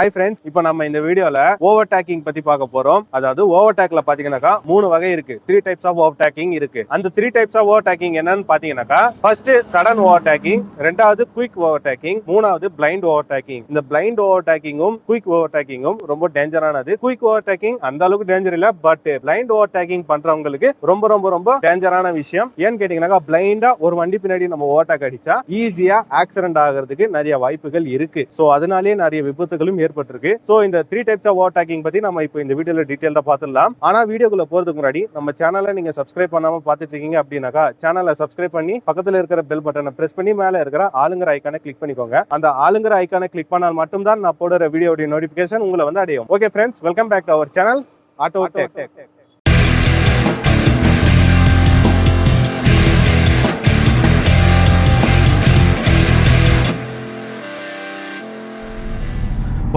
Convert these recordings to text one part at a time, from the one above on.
Hi friends இப்போ நம்ம இந்த வீடியோல ஓவர் டேக்கிங் பத்தி பார்க்க போறோம். அதாவது ஓவர் டேக்ல பாத்தீங்கன்னாக்கா மூணு வகை இருக்கு. Three types of overtaking இருக்கு. அந்த three types of overtaking என்னன்னு பாத்தீங்கன்னாக்கா ஃபர்ஸ்ட் சடன் ஓவர் டேக்கிங் ரெண்டாவது குயிக் ஓவர் டேக்கிங் மூணாவது பிளைண்ட் ஓவர் டேக்கிங் இந்த பிளைண்ட் ஓவர் டேக்கிங்கும் குயிக் ஓவர் டேக்கிங்கும் ரொம்ப டேஞ்சரானது குயிக் ஓவர் டேக்கிங் அந்த அளவுக்கு டேஞ்சர் இல்ல பட் பிளைண்ட் ஓவர் டேக்கிங் பண்றவங்களுக்கு ரொம்ப ரொம்ப ரொம்ப டேஞ்சரான விஷயம். ஏன்னு கேட்டீங்கன்னாக்கா பிளைண்டா ஒரு வண்டி பின்னாடி நம்ம ஓவர் டேக் அடிச்சா ஈஸியா ஆக்சிடென்ட் ஆகிறதுக்கு நிறைய வாய்ப்புகள் இருக்கு. சோ அதனாலேயே நிறைய விபத்துகளும் ஏற்பட்டிருக்கு. சோ இந்த three types of overtaking பத்தி நம்ம இப்போ இந்த வீடியோல டீட்டெயிலாக பார்த்துடலாம். ஆனா வீடியோக்குள்ள போறதுக்கு முன்னாடி நம்ம சேனலை நீங்க சப்ஸ்கிரைப் பண்ணாம பார்த்துட்டு இருக்கீங்க அப்படின்னாக்கா சேனலை சப்ஸ்கிரைப் பண்ணி பக்கத்துல இருக்கிற பெல் பட்டனை பிரஸ் பண்ணி மேல இருக்கிற ஆளுங்கிற ஐக்கானை கிளிக் பண்ணிக்கோங்க. அந்த ஆளுங்கிற ஐக்கானை கிளிக் பண்ணால் மட்டும்தான் நான் போடுற வீடியோடைய நோட்டிபிகேஷன் உங்களை வந்து அடையும். Okay friends welcome back to our channel auto tech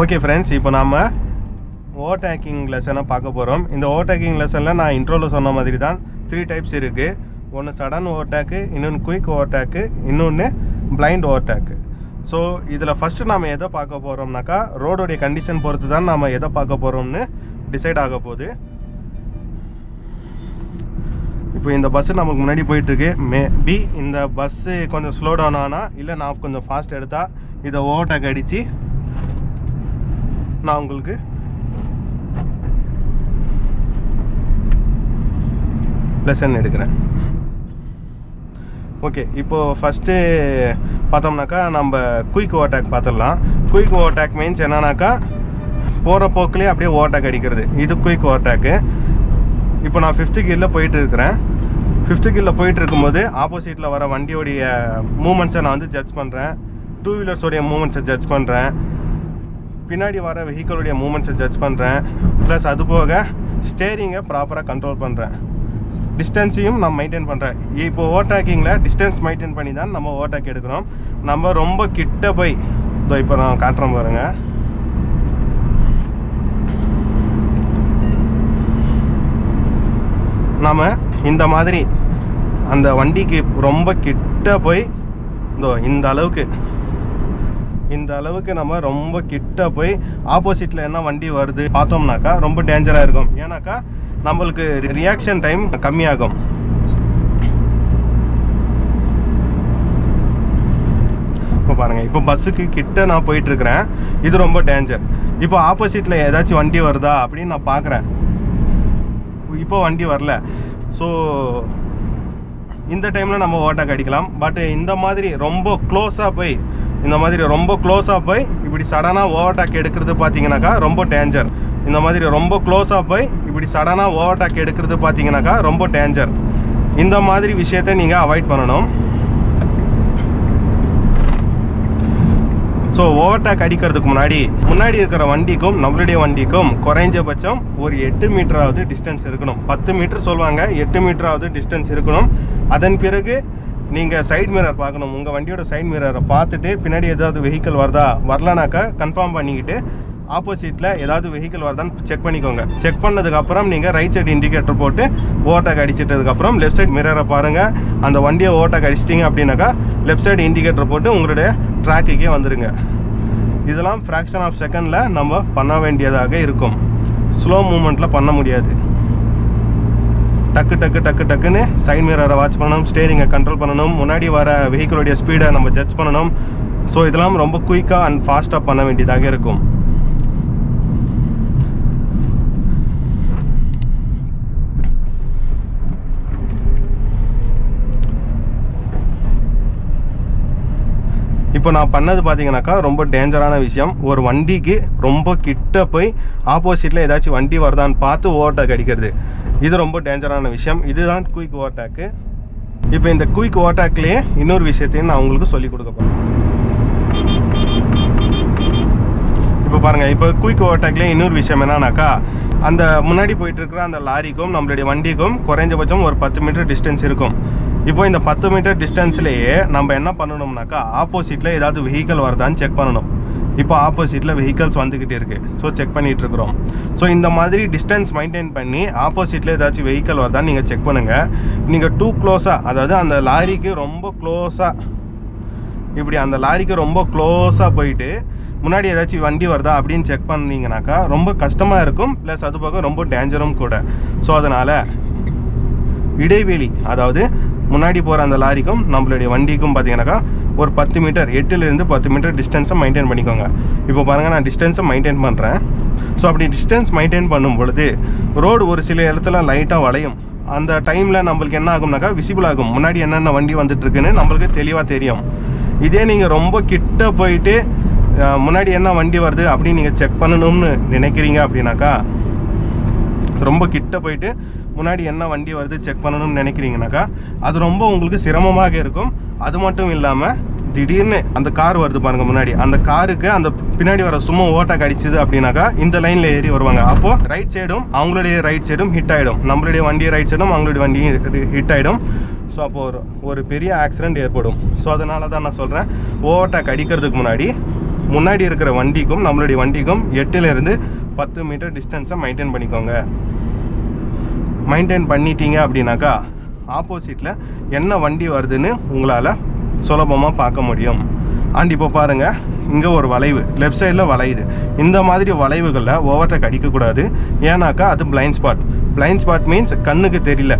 okay friends இப்போ நாம் ஓவர்டேக்கிங் லெசனை பார்க்க போகிறோம் இந்த ஓவர்டேக்கிங் லெசனில் நான் இன்ட்ரோவில் சொன்ன மாதிரி தான் த்ரீ டைப்ஸ் இருக்குது ஒன்று சடன் ஓவர்டேக்கு இன்னொன்று குயிக் ஓவர்டேக்கு இன்னொன்று பிளைண்ட் ஓவர்டேக்கு ஸோ இதில் ஃபஸ்ட்டு நாம் எதை பார்க்க போகிறோம்னாக்கா ரோடோடைய கண்டிஷன் பொறுத்து தான் நாம் எதை பார்க்க போகிறோம்னு டிசைட் ஆக போகுது. இப்போ இந்த பஸ்ஸு நமக்கு முன்னாடி போயிட்டுருக்கு. மே பி இந்த பஸ்ஸு கொஞ்சம் ஸ்லோ டவுன் ஆனால் இல்லை நான் கொஞ்சம் ஃபாஸ்ட் எடுத்தால் இதை ஓவர்டேக் அடித்து நான் உங்களுக்கு? லெசன் எடுக்கிறேன். ஓகே இப்போது ஃபஸ்ட்டு பார்த்தோம்னாக்கா நம்ம குயிக் ஓவர்டேக் பார்த்துடலாம். குயிக் ஓவர்டேக் மீன்ஸ் என்னன்னாக்கா போகிற போக்குலேயே அப்படியே ஓவர்டேக் அடிக்கிறது. இது குயிக் ஓவர்டேக்கு இப்போ நான் ஃபிஃப்த்து கீரில் போயிட்டு இருக்கிறேன். ஃபிஃப்த்து கீரில் போயிட்டு இருக்கும்போது ஆப்போசிட்டில் வர வண்டியோடைய மூமெண்ட்ஸை நான் வந்து ஜட்ஜ் பண்ணுறேன் டூ வீலர்ஸோடைய மூமெண்ட்ஸை ஜட்ஜ் பண்ணுறேன் பின்னாடி வர வெஹிக்கிளுடைய மூமெண்ட்ஸை ஜட்ஜ் பண்ணுறேன் ப்ளஸ் அது போக ஸ்டேரிங்கை ப்ராப்பராக கண்ட்ரோல் பண்ணுறேன் டிஸ்டன்ஸையும் நான் மெயின்டைன் பண்ணுறேன் இப்போ ஓவர்டேக்கிங்கில் டிஸ்டன்ஸ் மெயின்டைன் பண்ணி தான் நம்ம ஓவர்டேக் எடுக்கிறோம் நம்ம ரொம்ப கிட்ட போய் இதோ இப்போ நான் காட்டுறோம் பாருங்க. நாம் இந்த மாதிரி அந்த வண்டிக்கு ரொம்ப கிட்ட போய் இதோ இந்த அளவுக்கு இந்த அளவுக்கு நம்ம ரொம்ப கிட்ட போய் ஆப்போசிட்டில் என்ன வண்டி வருது பார்த்தோம்னாக்கா ரொம்ப டேஞ்சராக இருக்கும். ஏன்னாக்கா நம்மளுக்கு ரியாக்ஷன் டைம் கம்மியாகும். இப்போ பாருங்க இப்போ பஸ்ஸுக்கு கிட்ட நான் போயிட்டு இருக்கிறேன் இது ரொம்ப டேஞ்சர் இப்போ ஆப்போசிட்டில் ஏதாச்சும் வண்டி வருதா அப்படின்னு நான் பார்க்குறேன். இப்போ வண்டி வரல. ஸோ இந்த டைமில் நம்ம ஓட்டாக்கு அடிக்கலாம். பட் இந்த மாதிரி ரொம்ப க்ளோஸாக போய் இந்த மாதிரி ரொம்ப க்ளோஸாக போய் இப்படி சடனாக ஓவர்டேக் எடுக்கிறது பார்த்தீங்கன்னாக்கா ரொம்ப டேஞ்சர் இந்த மாதிரி ரொம்ப க்ளோஸாக போய் இப்படி சடனாக ஓவர்டேக் எடுக்கிறது பார்த்தீங்கன்னாக்கா ரொம்ப டேஞ்சர் இந்த மாதிரி விஷயத்த நீங்கள் அவாய்ட் பண்ணணும். ஸோ ஓவர்டேக் அடிக்கிறதுக்கு முன்னாடி முன்னாடி இருக்கிற வண்டிக்கும் நம்மளுடைய வண்டிக்கும் குறைஞ்சபட்சம் ஒரு எட்டு மீட்டராவது டிஸ்டன்ஸ் இருக்கணும். பத்து மீட்டர் சொல்லுவாங்க எட்டு மீட்டராவது டிஸ்டன்ஸ் இருக்கணும். அதன் பிறகு நீங்கள் சைட் மிரர் பார்க்கணும். உங்கள் வண்டியோட சைட் மிரரை பார்த்துட்டு பின்னாடி ஏதாவது வெஹிக்கிள் வருதா? வரலனாக்கா கன்ஃபார்ம் பண்ணிக்கிட்டு ஆப்போசிட்டில் ஏதாவது வெஹிக்கிள் வருதான்னு செக் பண்ணிக்கோங்க. செக் பண்ணதுக்கப்புறம் நீங்கள் ரைட் சைடு இண்டிகேட்டர் போட்டு ஓவர்டேக் அடிச்சிட்டதுக்கப்புறம் லெஃப்ட் சைடு மிரரை பாருங்கள் அந்த வண்டியை ஓவர்டேக் அடிச்சிட்டிங்க அப்படின்னாக்கா லெஃப்ட் சைடு இண்டிகேட்டர் போட்டு உங்களுடைய ட்ராக்குக்கே வந்துடுங்க இதெல்லாம் ஃப்ராக்ஷன் ஆஃப் செகண்டில் நம்ம பண்ண வேண்டியதாக இருக்கும். ஸ்லோ மூமெண்ட்டில் பண்ண முடியாது. டக்கு டக்கு டக்கு டக்குன்னு சைட் மிரரை வாட்ச் பண்ணணும் ஸ்டேரிங்கை கண்ட்ரோல் பண்ணணும். முன்னாடி வர வெஹிக்கிளுடைய ஸ்பீடை நம்ம ஜட்ஜ் பண்ணணும். ஸோ இதெல்லாம் ரொம்ப குயிக்காக அண்ட் ஃபாஸ்ட்டாக பண்ண வேண்டியதாக இருக்கும். இப்போ நான் பண்ணது பார்த்தீங்கன்னாக்கா ரொம்ப டேஞ்சரான விஷயம். ஒரு வண்டிக்கு ரொம்ப கிட்ட போய் ஆப்போசிட்டில் ஏதாச்சும் வண்டி வருதான்னு பார்த்து ஓவர்டேக் அடிக்கிறது. இது ரொம்ப டேஞ்சரான விஷயம். இதுதான் குயிக் ஓவர்டேக்கு இப்போ இந்த குயிக் ஓவர்டேக்லேயே இன்னொரு விஷயத்தையும் நான் உங்களுக்கு சொல்லிக் கொடுக்க போகிறேன் இப்போ பாருங்கள் இப்போ குயிக் ஓவர்டேக்லேயே இன்னொரு விஷயம் என்னன்னாக்கா அந்த முன்னாடி போயிட்டுருக்குற அந்த லாரிக்கும் நம்மளுடைய வண்டிக்கும் குறைஞ்சபட்சம் ஒரு பத்து மீட்டர் டிஸ்டன்ஸ் இருக்கும். இப்போ இந்த பத்து மீட்டர் டிஸ்டன்ஸ்லேயே நம்ம என்ன பண்ணணும்னாக்கா ஆப்போசிட்டில் ஏதாவது வெஹிக்கல் வருதான்னு செக் பண்ணணும். இப்போ ஆப்போசிட்டில் வெஹிக்கல்ஸ் வந்துக்கிட்டே இருக்குது ஸோ செக் பண்ணிகிட்டு இருக்கிறோம் ஸோ இந்த மாதிரி டிஸ்டன்ஸ் மெயின்டைன் பண்ணி ஆப்போசிட்டில் ஏதாச்சும் வெஹிக்கல் வருதான்னு நீங்கள் செக் பண்ணுங்கள் நீங்கள் டூ க்ளோஸாக அதாவது அந்த லாரிக்கு ரொம்ப க்ளோஸாக இப்படி அந்த லாரிக்கு ரொம்ப க்ளோஸாக போயிட்டு முன்னாடி ஏதாச்சும் வண்டி வருதா அப்படின்னு செக் பண்ணிங்கனாக்கா ரொம்ப கஷ்டமாக இருக்கும். ப்ளஸ் அது போக ரொம்ப டேஞ்சரும் கூட. ஸோ அதனால் இடைவெளி அதாவது முன்னாடி போகிற அந்த லாரிக்கும் நம்மளுடைய வண்டிக்கும் பார்த்தீங்கன்னாக்கா ஒரு பத்து மீட்டர் எட்டுலேருந்து பத்து மீட்டர் டிஸ்டன்ஸை மெயின்டைன் பண்ணிக்கோங்க. இப்போ பாருங்கள் நான் டிஸ்டன்ஸை மெயின்டைன் பண்ணுறேன் ஸோ அப்படி டிஸ்டன்ஸ் மெயின்டைன் பண்ணும் பொழுது ரோடு ஒரு சில இடத்துல லைட்டாக வளையும். அந்த டைமில் நம்மளுக்கு என்ன ஆகும்னாக்கா விசிபிள் ஆகும். முன்னாடி என்னென்ன வண்டி வந்துட்டுருக்குன்னு நம்மளுக்கு தெளிவாக தெரியும். இதே நீங்கள் ரொம்ப கிட்ட போயிட்டு முன்னாடி என்ன வண்டி வருது அப்படின்னு நீங்கள் செக் பண்ணணும்னு நினைக்கிறீங்க அப்படின்னாக்கா ரொம்ப கிட்ட போயிட்டு முன்னாடி என்ன வண்டி வருது செக் பண்ணணும்னு நினைக்கிறீங்கனாக்கா அது ரொம்ப உங்களுக்கு சிரமமாக இருக்கும். அது மட்டும் இல்லாமல் திடீர்னு அந்த கார் வருது பாருங்க முன்னாடி. அந்த காருக்கு அந்த பின்னாடி வர சும்மா ஓட்டாக்கு அடிச்சுது அப்படின்னாக்கா இந்த லைனில் ஏறி வருவாங்க. அப்போ ரைட் சைடும் அவங்களுடைய ரைட் சைடும் ஹிட் ஆகிடும் நம்மளுடைய வண்டி ரைட் சைடும் அவங்களுடைய வண்டியும் ஹிட் ஆகிடும் ஸோ அப்போ ஒரு ஒரு பெரிய ஆக்சிடென்ட் ஏற்படும். ஸோ அதனால தான் நான் சொல்கிறேன் ஓவர்டேக் அடிக்கிறதுக்கு முன்னாடி முன்னாடி இருக்கிற வண்டிக்கும் நம்மளுடைய வண்டிக்கும் எட்டுலேருந்து பத்து மீட்டர் டிஸ்டன்ஸை மெயின்டைன் பண்ணிக்கோங்க. மெயின்டைன் பண்ணிட்டீங்க அப்படின்னாக்கா ஆப்போசிட்டில் என்ன வண்டி வருதுன்னு உங்களால் சுலபமாக பார்க்க முடியும். அண்ட் இப்போ பாருங்கள் இங்கே ஒரு வளைவு லெஃப்ட் சைடில் வளையுது. இந்த மாதிரி வளைவுகளில் ஓவர்டேக் அடிக்கக்கூடாது ஏன்னாக்கா அது blind spot blind spot means கண்ணுக்கு தெரியல.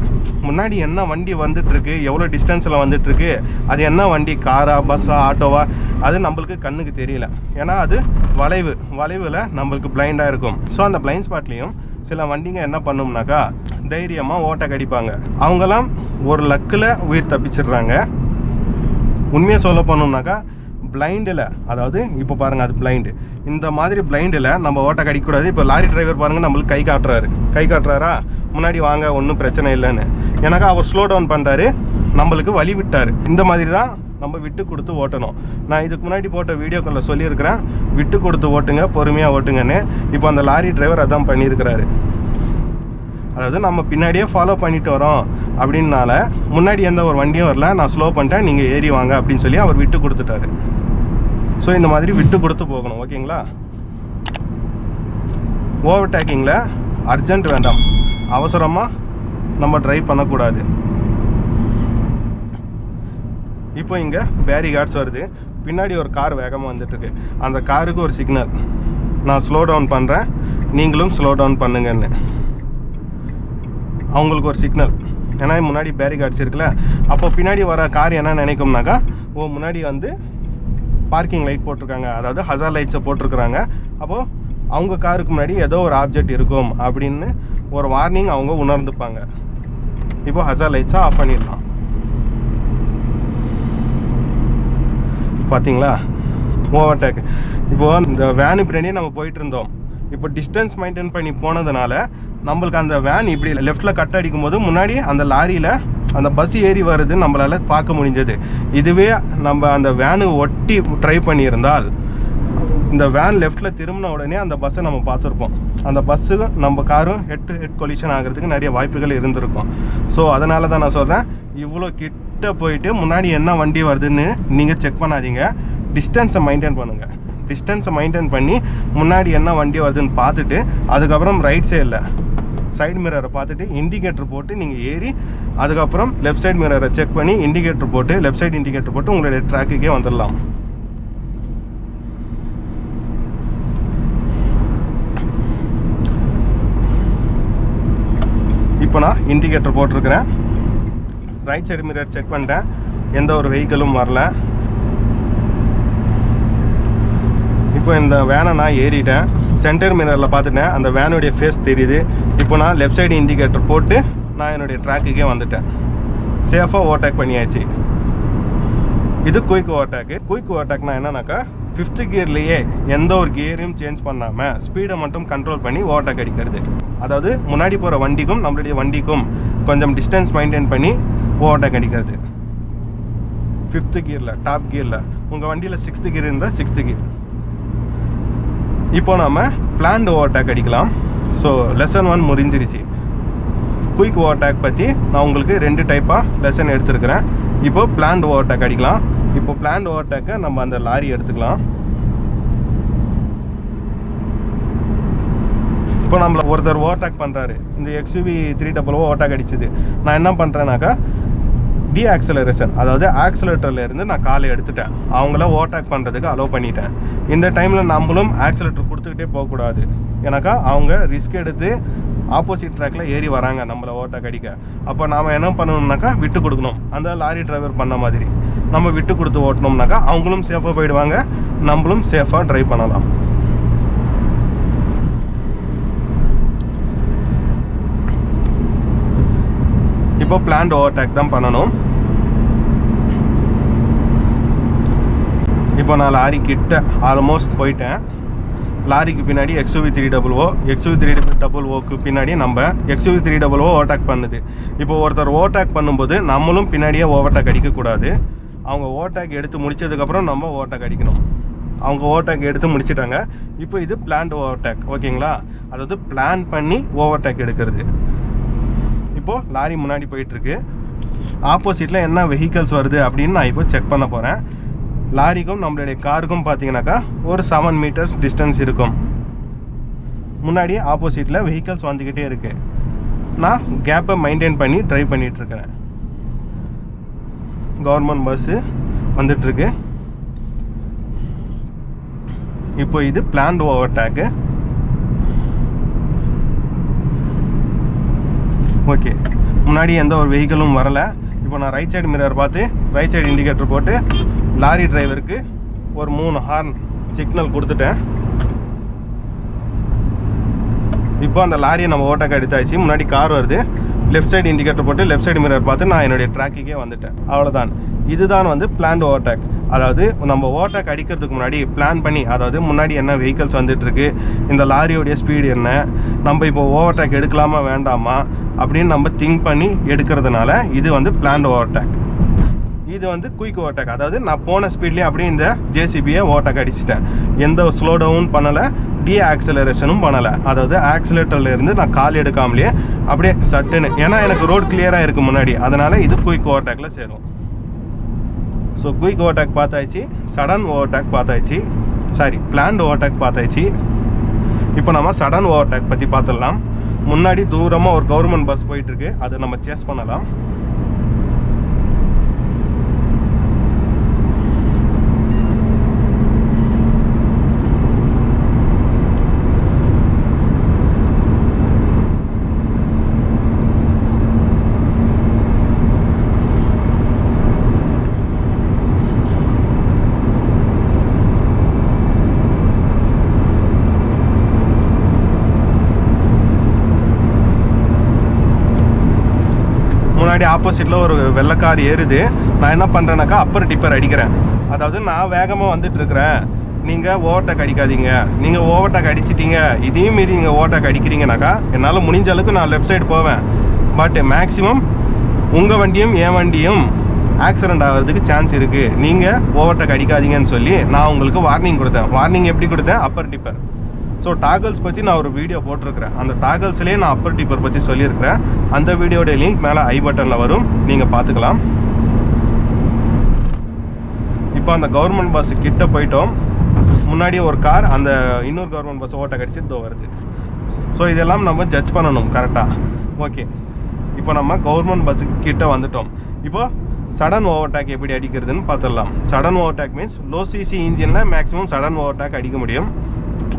முன்னாடி என்ன வண்டி வந்துட்டுருக்கு எவ்வளோ டிஸ்டன்ஸில் வந்துட்டுருக்கு அது என்ன வண்டி காரா பஸ்ஸா ஆட்டோவா அது நம்மளுக்கு கண்ணுக்கு தெரியல. ஏன்னா அது வளைவு. வளைவில் நம்மளுக்கு பிளைண்டாக இருக்கும். ஸோ அந்த பிளைண்ட் ஸ்பாட்லேயும் சில வண்டிங்க என்ன பண்ணும்னாக்கா தைரியமாக ஓட்டை கடிப்பாங்க. அவங்கெல்லாம் ஒரு லக்கில் உயிர் தப்பிச்சிடுறாங்க. உண்மையை சொல்ல போனோம்னாக்கா பிளைண்டில் அதாவது இப்போ பாருங்கள் அது பிளைண்டு இந்த மாதிரி பிளைண்டில் நம்ம ஓட்டை கடிக்கக்கூடாது. இப்போ லாரி டிரைவர் பாருங்கள் நம்மளுக்கு கை காட்டுறாரு. கை காட்டுறாரா? முன்னாடி வாங்க ஒன்றும் பிரச்சனை இல்லைன்னு. ஏன்னாக்கா அவர் ஸ்லோ டவுன் பண்ணுறாரு நம்மளுக்கு வழி விட்டார். இந்த மாதிரி தான் நம்ம விட்டு கொடுத்து ஓட்டணும். நான் இதுக்கு முன்னாடி போட்ட வீடியோக்களில் சொல்லியிருக்கிறேன். விட்டு கொடுத்து ஓட்டுங்க பொறுமையாக ஓட்டுங்கன்னு. இப்போ அந்த லாரி டிரைவர் அதான் பண்ணியிருக்கிறாரு. அதாவது நம்ம பின்னாடியே ஃபாலோ பண்ணிட்டு வரோம் அப்படின்னால முன்னாடி எந்த ஒரு வண்டியும் வரல நான் ஸ்லோ பண்ணிட்டேன் நீங்கள் ஏறி வாங்க அப்படின்னு சொல்லி அவர் விட்டு கொடுத்துட்டாரு. ஸோ இந்த மாதிரி விட்டு கொடுத்து போகணும் ஓகேங்களா? ஓவர்டேக்கிங்கில் அர்ஜென்ட் வேண்டாம். அவசரமாக நம்ம ட்ரைவ் பண்ணக்கூடாது. இப்போ இங்கே பேரிகார்ட்ஸ் வருது. பின்னாடி ஒரு கார் வேகமாக வந்துட்டுருக்கு. அந்த காருக்கு ஒரு சிக்னல் நான் ஸ்லோ டவுன் பண்ணுறேன் நீங்களும் ஸ்லோ டவுன் பண்ணுங்கன்னு. அவங்களுக்கு ஒரு சிக்னல் ஏன்னா முன்னாடி பேரிகார்ட்ஸ் இருக்குல்ல அப்போ பின்னாடி வர கார் என்ன நினைக்கும்னாக்கா ஓ முன்னாடி வந்து பார்க்கிங் லைட் போட்டிருக்காங்க. அதாவது ஹசார் லைட்ஸை போட்டிருக்கிறாங்க. அப்போது அவங்க காருக்கு முன்னாடி ஏதோ ஒரு ஆப்ஜெக்ட் இருக்கும் அப்படின்னு ஒரு வார்னிங் அவங்க உணர்ந்துப்பாங்க. இப்போ ஹசார் லைட்ஸாக ஆஃப் பண்ணிடலாம். பார்த்தீங்களா ஓவர்டேக் இப்போ இந்த வேனு பின்னாடியே நம்ம போயிட்டு இருந்தோம். இப்போ டிஸ்டன்ஸ் மெயின்டைன் பண்ணி போனதுனால நம்மளுக்கு அந்த வேன் இப்படி லெஃப்ட்டில் கட் அடிக்கும் போது முன்னாடி அந்த லாரியில் அந்த பஸ் ஏறி வருது நம்மளால் பார்க்க முடிஞ்சது. இதுவே நம்ம அந்த வேனு ஒட்டி ட்ரை பண்ணியிருந்தால் இந்த வேன் லெஃப்ட்டில் திரும்பின உடனே அந்த பஸ்ஸை நம்ம பார்த்துருப்போம். அந்த பஸ்ஸுக்கும் நம்ம காரும் ஹெட் டு ஹெட் கொலிஷன் ஆகிறதுக்கு நிறைய வாய்ப்புகள் இருந்திருக்கும். ஸோ அதனால தான் நான் சொல்கிறேன் இவ்வளோ கிட்ட போயிட்டு முன்னாடி என்ன வண்டி வருதுன்னு நீங்கள் செக் பண்ணாதீங்க. டிஸ்டன்ஸை மெயின்டைன் பண்ணுங்கள் டிஸ்டன்ஸை மெயின்டைன் பண்ணி முன்னாடி என்ன வண்டி வருதுன்னு பார்த்துட்டு அதுக்கப்புறம் ரைட் சைடில் சைடு மிரரை பார்த்துட்டு இண்டிகேட்டர் போட்டு நீங்கள் ஏறி அதுக்கப்புறம் லெஃப்ட் சைடு மிரரை செக் பண்ணி இண்டிகேட்டர் போட்டு லெஃப்ட் சைடு இண்டிகேட்டர் போட்டு உங்களுடைய ட்ராக்குக்கே வந்துடலாம் இப்போ நான் இண்டிகேட்டர் போட்டிருக்கிறேன். ரைட் சைடு மிரர் செக் பண்ணிட்டேன். எந்த ஒரு வெஹிக்கிளும் வரல. இப்போ இந்த வேனை நான் ஏறிட்டேன். சென்டர் மிரரில் பார்த்துட்டேன். அந்த வேனுடைய ஃபேஸ் தெரியுது. இப்போ நான் லெஃப்ட் சைடு இண்டிகேட்டர் போட்டு நான் என்னுடைய ட்ராக்குக்கே வந்துட்டேன். சேஃபாக ஓவர்டேக் பண்ணியாச்சு. இது குயிக் ஓவர்டேக்கு குயிக் ஓவர்டேக்னா என்னன்னாக்கா ஃபிஃப்த்து கியர்லேயே எந்த ஒரு கியரையும் சேஞ்ச் பண்ணாமல் ஸ்பீடை மட்டும் கண்ட்ரோல் பண்ணி ஓவர்டேக் அடிக்கிறது. அதாவது முன்னாடி போகிற வண்டிக்கும் நம்மளுடைய வண்டிக்கும் கொஞ்சம் டிஸ்டன்ஸ் மெயின்டைன் பண்ணி ஓவர்டேக் அடிக்கிறது. ஃபிஃப்த்து கியரில் டாப் கியரில் உங்கள் வண்டியில் சிக்ஸ்த்து கியர் இருந்தால் சிக்ஸ்த்து கியர் இப்போ நாம் பிளான்டு ஓவர்டேக் அடிக்கலாம். ஸோ லெசன் ஒன் முடிஞ்சிருச்சு. குயிக் ஓவர்டேக் பற்றி நான் உங்களுக்கு ரெண்டு டைப்பாக லெசன் எடுத்துருக்கிறேன். இப்போ பிளான்டு ஓவர்டேக் அடிக்கலாம். இப்போ பிளான்டு ஓவர்டேக்கை நம்ம அந்த லாரி எடுத்துக்கலாம். இப்போ நம்மள ஒருத்தர் ஓவர்டேக் பண்ணுறாரு இந்த எக்ஸ்யூவி த்ரீ டபுள் ஓவர்டேக் அடிச்சது. நான் என்ன பண்ணுறேன்னாக்கா டி ஆக்சலரேஷன் அதாவது ஆக்சிலேட்டர்லேருந்து நான் காலை எடுத்துட்டேன். அவங்கள ஓவர்டேக் பண்ணுறதுக்கு அலோவ் பண்ணிட்டேன். இந்த டைமில் நம்மளும் ஆக்சலேட்டர் கொடுத்துக்கிட்டே போகக்கூடாது. எனக்கா அவங்க ரிஸ்க் எடுத்து ஆப்போசிட் ட்ராக்ல ஏறி வராங்க நம்மளை ஓவர்டேக் அடிக்க. அப்போ நாம் என்ன பண்ணணும்னாக்கா விட்டு கொடுக்கணும். அந்த லாரி டிரைவர் பண்ண மாதிரி. நம்ம விட்டு கொடுத்து ஓட்டணும்னாக்கா அவங்களும் சேஃபாக போயிடுவாங்க. நம்மளும் சேஃபாக ட்ரைவ் பண்ணலாம். இப்போ பிளான்ட் ஓவர்டேக் தான் பண்ணணும். இப்போ நான் லாரி கிட்ட ஆல்மோஸ்ட் போயிட்டேன். லாரிக்கு பின்னாடி XUV three double O XUV three double ஓக்கு பின்னாடி நம்ம XUV three double O overtake பண்ணுது. இப்போ ஒருத்தர் ஓவர்டேக் பண்ணும்போது நம்மளும் பின்னாடியே ஓவர்டேக் அடிக்கக்கூடாது அவங்க ஓவர்டேக் எடுத்து முடிச்சதுக்கப்புறம் நம்ம ஓவர்டேக் அடிக்கணும். அவங்க ஓவர்டேக் எடுத்து முடிச்சிட்டாங்க. இப்போ இது பிளான்ட் ஓவர்டேக் ஓகேங்களா? அதாவது பிளான் பண்ணி ஓவர்டேக் எடுக்கிறது. இப்போது லாரி முன்னாடி போயிட்டுருக்கு. ஆப்போசிட்டில் என்ன வெஹிக்கல்ஸ் வருது அப்படின்னு நான் இப்போ செக் பண்ண போகிறேன் லாரிக்கும் நம்மளுடைய காருக்கும் பார்த்தீங்கன்னாக்கா ஒரு செவன் மீட்டர்ஸ் டிஸ்டன்ஸ் இருக்கும். முன்னாடி ஆப்போசிட்டில் வெஹிக்கல்ஸ் வந்துக்கிட்டே இருக்குது நான் கேப்பை மெயின்டைன் பண்ணி ட்ரைவ் பண்ணிகிட்ருக்கிறேன் கவர்மெண்ட் பஸ்ஸு வந்துட்டுருக்கு. இப்போ இது பிளான்ட் ஓவர்டேக்கு ஓகே. முன்னாடி எந்த ஒரு வெஹிக்கிளும் வரல. இப்போ நான் ரைட் சைடு மிரர் பார்த்து ரைட் சைடு இண்டிகேட்டர் போட்டு லாரி டிரைவருக்கு ஒரு மூணு ஹார்ன் சிக்னல் கொடுத்துட்டேன். இப்போ அந்த லாரியை நம்ம ஓட்டக்க எடுத்தாச்சு. முன்னாடி கார் வருது. லெஃப்ட் சைடு இண்டிகேட்டர் போட்டு லெஃப்ட் சைடு மிரர் பார்த்து நான் என்னுடைய ட்ராக்கிங்கே வந்துட்டேன். அவ்வளோதான் இதுதான் வந்து பிளான்டு ஓவர்டேக் அதாவது நம்ம ஓவர்டேக் அடிக்கிறதுக்கு முன்னாடி பிளான் பண்ணி அதாவது முன்னாடி என்ன வெஹிக்கல்ஸ் வந்துட்டுருக்கு இந்த லாரியோடைய ஸ்பீடு என்ன நம்ம இப்போ ஓவர்டேக் எடுக்கலாமா வேண்டாமா அப்படின்னு நம்ம திங்க் பண்ணி எடுக்கிறதுனால இது வந்து பிளான்ட் ஓவர்டேக் இது வந்து குயிக் ஓவர்டேக் அதாவது நான் போன ஸ்பீட்லேயே அப்படியே இந்த ஜேசிபியை ஓவர்டேக் அடிச்சிட்டேன். எந்த ஸ்லோ டவுன் பண்ணலை டி ஆக்சலரேஷனும் பண்ணலை. அதாவது ஆக்சிலேட்டர்லேருந்து நான் கால் எடுக்காமலேயே அப்படியே சட்டுன்னு. ஏன்னா எனக்கு ரோட் கிளியராக இருக்கு முன்னாடி. அதனால் இது குயிக் ஓவர்டேக்கில் சேரும். ஸோ குயிக் ஓவர்டேக் பார்த்தாச்சு. சடன் ஓவர்டேக் பார்த்தாச்சு. சாரி பிளான்ட் ஓவர்டேக் பார்த்தாச்சு. இப்போ நம்ம சடன் ஓவர்டேக் பற்றி பார்த்துடலாம். முன்னாடி தூரமாக ஒரு கவர்மெண்ட் பஸ் போயிட்டுருக்கு அதை நம்ம சேஸ் பண்ணலாம். முன்னாடி ஆப்போசிட்டில் ஒரு வெள்ளைக்கார் ஏறுது. நான் என்ன பண்ணுறேனாக்கா அப்பர் டிப்பர் அடிக்கிறேன். அதாவது நான் வேகமாக வந்துட்டு இருக்கிறேன். நீங்கள் ஓவர்டேக் அடிக்காதீங்க. நீங்கள் ஓவர்டேக் அடிச்சிட்டீங்க. இதையும் மீறி நீங்கள் ஓவர்டேக் அடிக்கிறீங்கனாக்கா என்னால் முடிஞ்ச அளவுக்கு நான் லெஃப்ட் சைடு போவேன். பட் மேக்ஸிமம் உங்கள் வண்டியும் என் வண்டியும் ஆக்சிடெண்ட் ஆகிறதுக்கு சான்ஸ் இருக்குது நீங்கள் ஓவர்டேக் அடிக்காதீங்கன்னு சொல்லி நான் உங்களுக்கு வார்னிங் கொடுத்தேன். வார்னிங் எப்படி கொடுத்தேன்? அப்பர் டிப்பர் ஸோ டாகல்ஸ் பற்றி நான் ஒரு வீடியோ போட்டிருக்கிறேன். அந்த டாகல்ஸ்லேயே நான் அப்பர் டிப்பர் பற்றி சொல்லியிருக்கிறேன். அந்த வீடியோடைய லிங்க் மேலே ஐ பட்டனில் வரும். நீங்கள் பார்த்துக்கலாம். இப்போ அந்த கவர்மெண்ட் பஸ் கிட்ட போயிட்டோம். முன்னாடி ஒரு கார் அந்த இன்னொரு கவர்மெண்ட் பஸ் ஓட்ட கடிச்சு தோ வருது. ஸோ இதெல்லாம் நம்ம ஜட்ஜ் பண்ணணும் கரெக்டாக ஓகே இப்போ நம்ம கவர்மெண்ட் பஸ்ஸுக்கு கிட்ட வந்துட்டோம். இப்போது சடன் ஓவர்டேக் எப்படி அடிக்கிறதுன்னு பார்த்துடலாம். Sudden overtake means low CC இன்ஜினில் மேக்ஸிமம் சடன் ஓவர்டேக் அடிக்க முடியும்.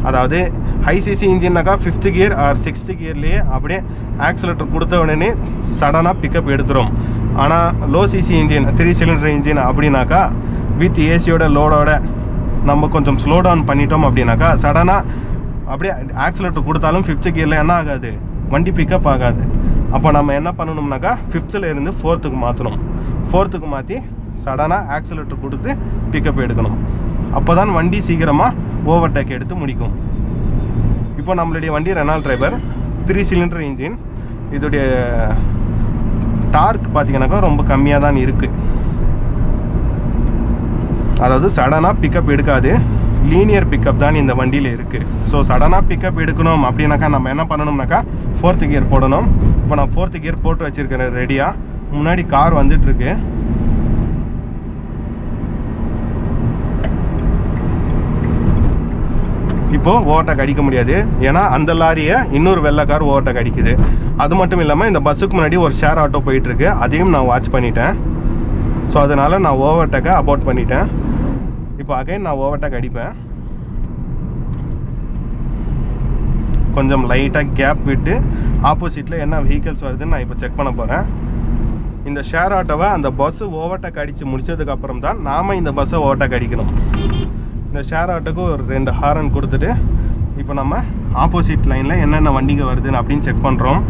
அதாவது ஹை சிசி இன்ஜின்னாக்கா ஃபிஃப்த்து கியர் ஆர் சிக்ஸ்த்து கியர்லேயே அப்படியே ஆக்சிலேட்டர் கொடுத்த உடனே சடனாக பிக்கப் எடுத்துரும். ஆனால் low CC engine three cylinder engine அப்படின்னாக்கா வித் ஏசியோட லோடோட நம்ம கொஞ்சம் ஸ்லோ டவுன் பண்ணிட்டோம் அப்படின்னாக்கா சடனாக அப்படியே ஆக்சிலேட்டர் கொடுத்தாலும் ஃபிஃப்த்து கியரில் என்ன ஆகாது? வண்டி பிக்கப் ஆகாது. அப்போ நம்ம என்ன பண்ணணும்னாக்கா ஃபிஃப்த்தில் இருந்து ஃபோர்த்துக்கு மாற்றணும் ஃபோர்த்துக்கு மாற்றி சடனாக ஆக்சிலேட்டர் கொடுத்து பிக்கப் எடுக்கணும். அப்போ தான் வண்டி சீக்கிரமாக ஓவர்டேக் எடுத்து முடிக்கும். இப்போ நம்மளுடைய வண்டி Renault Triber three cylinder engine இதோடைய டார்க் பார்த்தீங்கன்னாக்கா ரொம்ப கம்மியாக தான் இருக்குது அதாவது சடனாக பிக்கப் எடுக்காது. லீனியர் பிக்கப் தான் இந்த வண்டியில் இருக்குது ஸோ சடனாக பிக்கப் எடுக்கணும் அப்படின்னாக்கா நம்ம என்ன பண்ணணும்னாக்கா ஃபோர்த்து கியர் போடணும். இப்போ நான் ஃபோர்த்து கியர் போட்டு வச்சுருக்கிறேன் ரெடியாக முன்னாடி கார் வந்துட்டுருக்கு இப்போது ஓவர்டேக் அடிக்க முடியாது. ஏன்னா அந்த லாரியை இன்னொரு வெள்ளை கார் ஓவர்டேக் அடிக்குது. அது மட்டும் இல்லாமல் இந்த பஸ்ஸுக்கு முன்னாடி ஒரு ஷேர் ஆட்டோ போயிட்டுருக்கு. அதையும் நான் வாட்ச் பண்ணிட்டேன். ஸோ அதனால் நான் ஓவர்டேக்கை அபோட் பண்ணிட்டேன். இப்போ அகைன் நான் ஓவர்டேக் அடிப்பேன். கொஞ்சம் லைட்டாக கேப் விட்டு ஆப்போசிட்டில் என்ன வெஹிக்கல்ஸ் வருதுன்னு நான் இப்போ செக் பண்ண போகிறேன் இந்த ஷேர் ஆட்டோவை அந்த பஸ்ஸு ஓவர்டேக் அடித்து முடித்ததுக்கப்புறம் தான் நாம் இந்த பஸ்ஸை ஓவர்டேக் அடிக்கணும். இந்த ஷேர் ஆட்டோக்கு ஒரு ரெண்டு ஹாரன் கொடுத்துட்டு இப்போ நம்ம ஆப்போசிட் லைனில் என்னென்ன வண்டிங்க வருதுன்னு அப்படின்னு செக் பண்ணுறோம்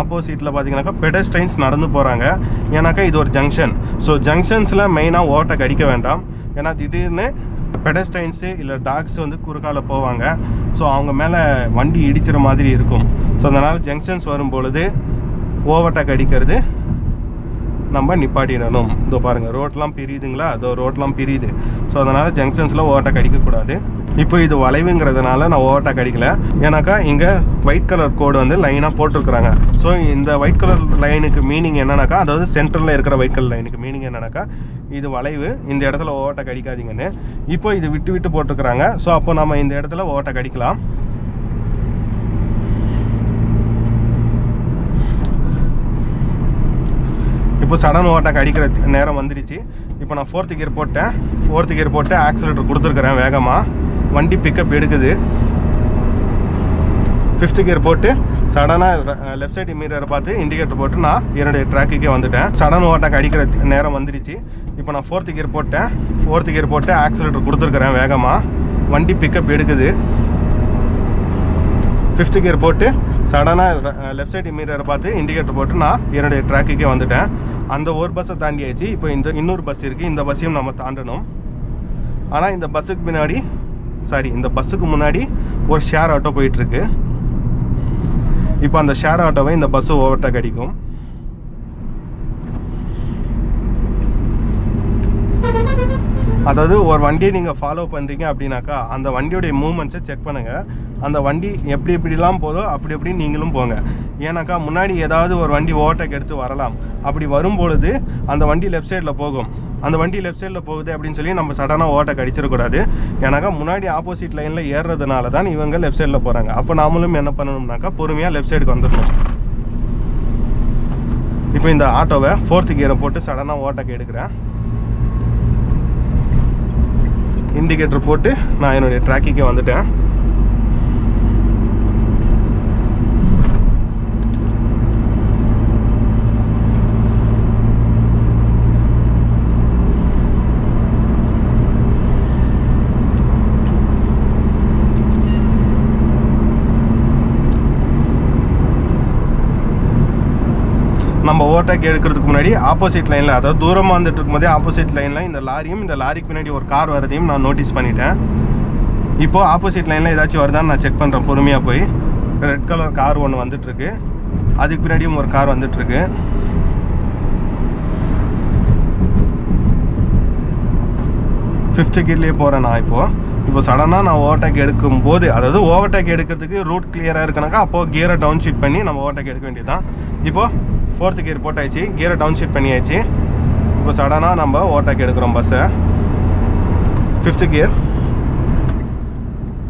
ஆப்போசிட்டில் பார்த்தீங்கன்னாக்கா பெடஸ்டைன்ஸ் நடந்து போகிறாங்க ஏன்னாக்கா இது ஒரு ஜங்ஷன் ஸோ ஜங்ஷன்ஸில் மெயினாக ஓவர்டேக் கடிக்க வேண்டாம். ஏன்னா திடீர்னு பெடஸ்டைன்ஸு இல்லை டாக்ஸ் வந்து குறுக்கால போவாங்க. ஸோ அவங்க மேலே வண்டி இடிச்சிற மாதிரி இருக்கும். ஸோ அதனால் ஜங்ஷன்ஸ் வரும் பொழுது ஓவர்டேக் அடிக்கிறது நம்ம நிப்பாட்டிடணும். இதோ பாருங்கள் ரோட்லாம் பிரியுதுங்களா? அதோ ரோட்லாம் பிரியுது. ஸோ அதனால் ஜங்ஷன்ஸில் ஓவர்டேக் அடிக்கக்கூடாது. இப்போ இது வளைவுங்கிறதுனால நான் ஓவர்டேக் அடிக்கல. ஏன்னாக்கா இங்கே ஒயிட் கலர் கோடு வந்து லைனாக போட்டிருக்கிறாங்க. ஸோ இந்த ஒயிட் கலர் லைனுக்கு மீனிங் என்னன்னாக்கா அதாவது சென்டரில் இருக்கிற ஒயிட் கலர் லைனுக்கு மீனிங் என்னன்னாக்கா இது வளைவு இந்த இடத்துல ஓவர்டேக் அடிக்காதீங்கன்னு. இப்போ இது விட்டு விட்டு போட்டிருக்கிறாங்க. ஸோ அப்போ நம்ம இந்த இடத்துல ஓவர்டேக் அடிக்கலாம். இப்போ சடன் ஓவர்டேக் அடிக்கிற நேரம் வந்துடுச்சு இப்போ நான் ஃபோர்த்து கியர் போட்டேன். ஃபோர்த்து கியர் போட்டு ஆக்சிலேட்டர் கொடுத்துருக்குறேன் வேகமாக வண்டி பிக்கப் எடுக்குது. ஃபிஃப்த்து கியர் போட்டு சடனாக லெஃப்ட் சைடு மீரரை பார்த்து இண்டிகேட்டர் போட்டு நான் என்னுடைய ட்ராக்குக்கே வந்துட்டேன். சடன் ஓட்டாக்கு அடிக்கிற நேரம் வந்துடுச்சு இப்போ நான் ஃபோர்த்து கியர் போட்டேன். ஃபோர்த்து கியர் போட்டு ஆக்சிலேட்டர் கொடுத்துருக்குறேன் வேகமாக வண்டி பிக்கப் எடுக்குது. ஃபிஃப்த்து கியர் போட்டு சடனாக லெஃப்ட் சைடு மீரரை பார்த்து இண்டிகேட்டர் போட்டு நான் என்னுடைய ட்ராக்குக்கே வந்துட்டேன். அந்த ஒரு பஸ்ஸை தாண்டியாச்சு. இப்போ இந்த இன்னொரு பஸ் இருக்குது இந்த பஸ்ஸையும் நம்ம தாண்டணும். ஆனால் இந்த பஸ்ஸுக்கு பின்னாடி சாரி இந்த பஸ்ஸுக்கு முன்னாடி ஒரு ஷேர் ஆட்டோ போயிட்டுருக்கு. இப்போ அந்த ஷேர் ஆட்டோவை இந்த பஸ்ஸு ஓவர்டேக் அடிக்கும். அதாவது ஒரு வண்டியை நீங்கள் ஃபாலோ பண்ணுறீங்க அப்படின்னாக்கா அந்த வண்டியோடைய மூமெண்ட்ஸை செக் பண்ணுங்கள் அந்த வண்டி எப்படி எப்படிலாம் போதோ அப்படி எப்படி நீங்களும் போங்க. ஏன்னாக்கா முன்னாடி ஏதாவது ஒரு வண்டி ஓவர்டேக் எடுத்து வரலாம். அப்படி வரும்பொழுது அந்த வண்டி லெஃப்ட் சைடில் போகும். அந்த வண்டி லெஃப்ட் சைடில் போகுது அப்படின்னு சொல்லி நம்ம சடனாக ஓட்டை கடிச்சிடக்கூடாது ஏன்னாக்கா முன்னாடி ஆப்போசிட் லைனில் ஏறுறதுனால தான் இவங்க லெஃப்ட் சைடில் போகிறாங்க அப்போ நாமளும் என்ன பண்ணணும்னாக்கா பொறுமையாக லெஃப்ட் சைடுக்கு வந்துடணும். இப்போ இந்த ஆட்டோவை ஃபோர்த்து கியரை போட்டு சடனாக ஓட்டக்கு எடுக்கிறேன். இண்டிகேட்டர் போட்டு நான் என்னுடைய ட்ராக்கிங்கே வந்துட்டேன். ஓவர்டேக் எடுக்கிறதுக்கு முன்னாடி ஆப்போசிட் லைனில் அதாவது தூரமாக வந்துட்டு இருக்கும்போதே ஆப்போசிட் லைனில் இந்த லாரியும் இந்த லாரிக்கு பின்னாடி ஒரு கார் வரதையும் நான் நோட்டீஸ் பண்ணிட்டேன். இப்போது ஆப்போசிட் லைனில் ஏதாச்சும் வருதான்னு நான் செக் பண்ணுறேன் பொறுமையாக போய். ரெட் கலர் கார் ஒன்று வந்துட்டுருக்கு. அதுக்கு பின்னாடியும் ஒரு கார் வந்துட்டுருக்கு. ஃபிஃப்த்து கீர்லேயே போகிறேன் நான் இப்போது இப்போ சடனாக நான் ஓவர்டேக் எடுக்கும் போது அதாவது ஓவர்டேக் எடுக்கிறதுக்கு ரூட் கிளியராக இருக்கனாக்கா அப்போது கியரை டவுன் ஷீட் பண்ணி நம்ம ஓவர்டேக் எடுக்க வேண்டியதுதான். இப்போது ஃபோர்த்து கியர் போட்டாச்சு கியரை டவுன் ஷீட் பண்ணியாச்சு. இப்போ சடனாக நம்ம ஓவர்டேக் எடுக்கிறோம் பஸ்ஸை fifth gear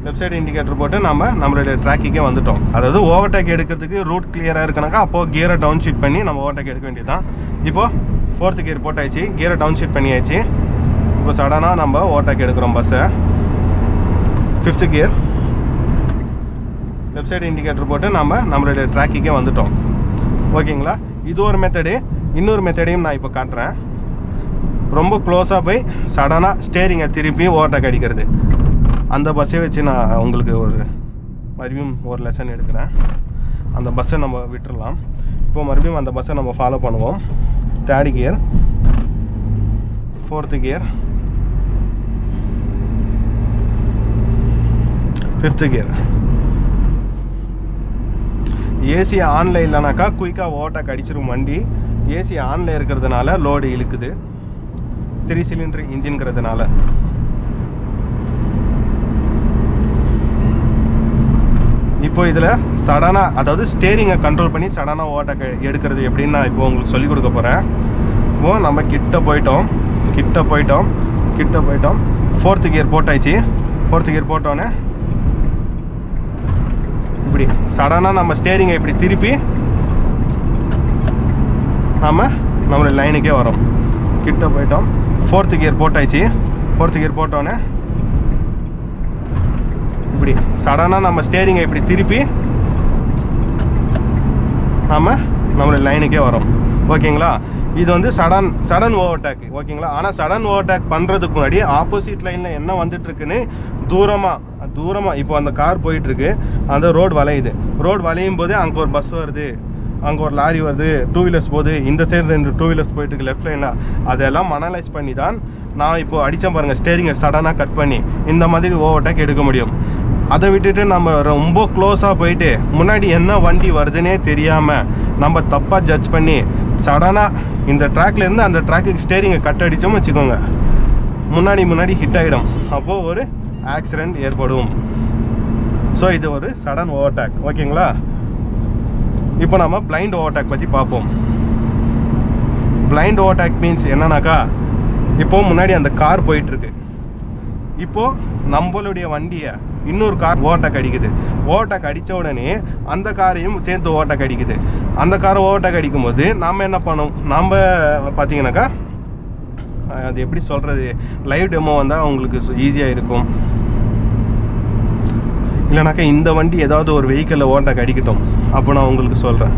left side indicator போட்டு நம்ம நம்மளுடைய ட்ராக்கிக்கே வந்துட்டோம். அதாவது ஓவர்டேக் எடுக்கிறதுக்கு ரூட் கிளியராக இருக்கனாக்கா அப்போது கியரை டவுன் ஷீட் பண்ணி நம்ம ஓவர்டேக் எடுக்க வேண்டியதுதான். இப்போது ஃபோர்த்து கியர் போட்டாச்சு கியரை டவுன் ஷீட் பண்ணியாச்சு. இப்போ சடனாக நம்ம ஓவர்டேக் எடுக்கிறோம் பஸ்ஸை fifth gear left side indicator போட்டு நம்ம நம்மளுடைய ட்ராக்கிக்கே வந்துட்டோம். ஓகேங்களா? இது ஒரு மெத்தடு இன்னொரு மெத்தடையும் நான் இப்போ காட்டுறேன். ரொம்ப க்ளோஸாக போய் சடனாக ஸ்டேரிங்கை திருப்பி ஓவர்டேக் அடிக்கிறது. அந்த பஸ்ஸை வச்சு நான் உங்களுக்கு ஒரு மறுபடியும் ஒரு லெசன் எடுக்கிறேன். அந்த பஸ்ஸை நம்ம விட்டுறலாம். இப்போ மறுபடியும் அந்த பஸ்ஸை நம்ம ஃபாலோ பண்ணுவோம். Third gear fourth gear fifth gear AC ஆனில் இல்லைனாக்கா குயிக்காக ஓட்டாக அடிச்சிரும் வண்டி. ஏசி ஆனில் இருக்கிறதுனால லோடு இழுக்குது. த்ரீ சிலிண்டர் இன்ஜின்கிறதுனால இப்போ இதில் சடனாக அதாவது ஸ்டேரிங்கை கண்ட்ரோல் பண்ணி சடனாக ஓட்டை எடுக்கிறது எப்படின்னு நான் இப்போ உங்களுக்கு சொல்லிக் கொடுக்க போகிறேன் இப்போ நம்ம கிட்ட போயிட்டோம். கிட்ட போயிட்டோம். கிட்ட போயிட்டோம். ஃபோர்த்து கியர் போட்டாச்சு. ஃபோர்த்து கியர் போட்டோன்னே இப்படி சடனாக நம்ம ஸ்டேரிங்கை இப்படி திருப்பி நம்ம நம்மளோட லைனுக்கே வரோம் கிட்ட போயிட்டோம். ஃபோர்த்து கியர் போட்டாச்சு. ஃபோர்த்து கியர் போட்டோன்னே இப்படி சடனாக நம்ம ஸ்டேரிங்கை இப்படி திருப்பி நம்ம நம்மளோட லைனுக்கே வரோம் ஓகேங்களா? இது வந்து சடன் சடன் ஓவர்டேக் ஓகேங்களா? ஆனால் சடன் ஓவர்டேக் பண்ணுறதுக்கு முன்னாடி ஆப்போசிட் லைனில் என்ன வந்துட்டு இருக்குன்னு தூரமாக தூரமாக இப்போ அந்த கார் போயிட்டுருக்கு. அந்த ரோடு வளையுது. ரோடு வளையும் போது அங்கே ஒரு பஸ் வருது. அங்கே ஒரு லாரி வருது. டூ வீலர்ஸ் போகுது. இந்த சைடு ரெண்டு டூ வீலர்ஸ் போயிட்டுருக்கு. லெஃப்ட் லைனாக அதெல்லாம் அனலைஸ் பண்ணி தான் நான் இப்போ அடித்தேன் பாருங்கள் ஸ்டேரிங்கை சடனாக கட் பண்ணி. இந்த மாதிரி ஓவர்டேக் எடுக்க முடியும். அதை விட்டுட்டு நம்ம ரொம்ப க்ளோஸாக போயிட்டு முன்னாடி என்ன வண்டி வருதுன்னே தெரியாமல் நம்ம தப்பாக ஜட்ஜ் பண்ணி சடனாக இந்த ட்ராக்லேருந்து அந்த ட்ராக்குக்கு ஸ்டேரிங்கை கட் அடித்தோம் வச்சுக்கோங்க. முன்னாடி முன்னாடி ஹிட் ஆகிடும் அப்போது ஒரு ஆக்சிடெண்ட் ஏற்படும். ஸோ இது ஒரு சடன் ஓவர்டேக் ஓகேங்களா? இப்போ நம்ம பிளைண்ட் ஓவர்டேக் பற்றி பார்ப்போம். பிளைண்ட் ஓவர்டேக் மீன்ஸ் என்னன்னாக்கா இப்போ முன்னாடி அந்த கார் போயிட்டுருக்கு. இப்போ நம்மளுடைய வண்டியை இன்னொரு கார் ஓவர்டேக் அடிக்குது. ஓவர்டேக் அடித்த உடனே அந்த காரையும் சேர்த்து ஓவர்டேக் அடிக்குது. அந்த காரை ஓவர்டேக் அடிக்கும்போது நாம் என்ன பண்ணோம்? நம்ம பார்த்தீங்கன்னாக்கா அது எப்படி சொல்கிறது லைவ் டெமோ வந்தால் உங்களுக்கு ஈஸியாக இருக்கும். இல்லைனாக்கா இந்த வண்டி ஏதாவது ஒரு வெஹிக்கிளில் ஓவர்டேக் அடிக்கட்டும். அப்போ நான் உங்களுக்கு சொல்கிறேன்